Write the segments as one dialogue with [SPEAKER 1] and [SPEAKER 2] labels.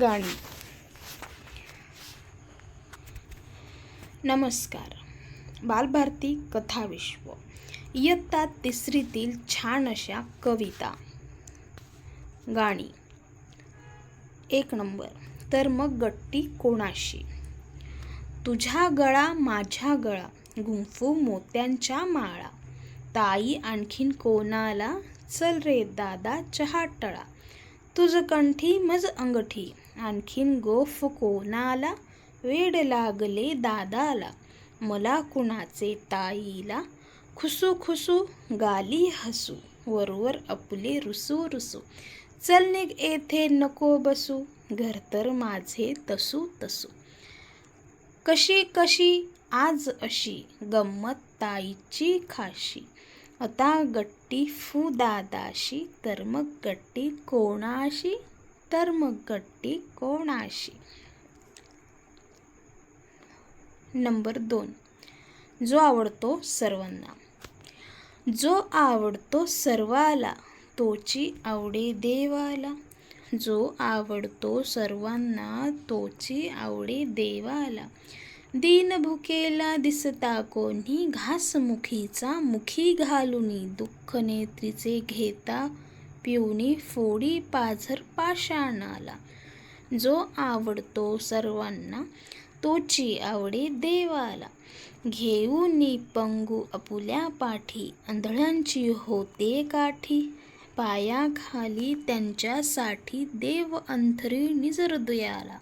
[SPEAKER 1] गाणी. नमस्कार. बालभारती कथाविश्व इयत्ता तिसरीतील छान अशा कविता. गाणी. एक नंबर. तर मग गट्टी कोणाशी? तुझ्या गळा माझ्या गळा गुंफू मोत्यांच्या माळा. ताई आणखीन कोणाला? चल रे दादा चहा टळा. तुझ कंठी मज अंगठी. आणखीन गोफ कोणाला? वेड लागले दादाला. मला कुणाचे ताईला? खुसू खुसू गाली हसू. वरवर आपले रुसू रुसू. चल निघ येथे नको बसू. घर तर माझे तसू तसू. कशी कशी? आज अशी. गंमत ताईची खाशी. आता गट्टी फू दादाशी तर मग गट्टी कोणाशी तर मग गट्टी कोणाशी? नंबर दोन. जो आवडतो सर्वांना. जो आवडतो सर्वाला तोची आवडे देवाला. जो आवडतो सर्वांना तोची आवडे देवाला. दीन भुकेला दिसता कोणी घासमुखीचा मुखी घालुनी दुःख नेत्रीचे घेता पिऊनी फोडी पाझर पाषाणाला. जो आवडतो सर्वांना तोची आवडे देवाला. घेऊनी पंगू अपुल्या पाठी आंधळ्यांची होते काठी. पायाखाली त्यांच्यासाठी देव अंथरी निजरदयाला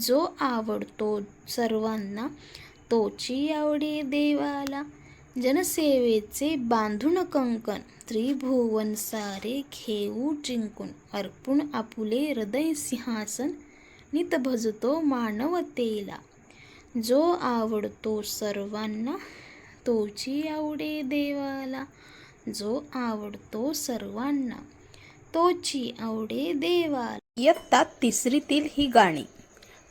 [SPEAKER 1] जो आवडतो सर्वांना तोची आवडे देवाला. जनसेवेचे बांधून कंकण त्रिभुवन सारे घेऊ जिंकून. अर्पूण आपुले हृदय सिंहासन नित भजतो मानवतेला. जो आवडतो सर्वांना तोची आवडे देवाला. जो आवडतो सर्वांना तोची आवडे देवाला. इयत्ता तिसरीतील ही गाणी.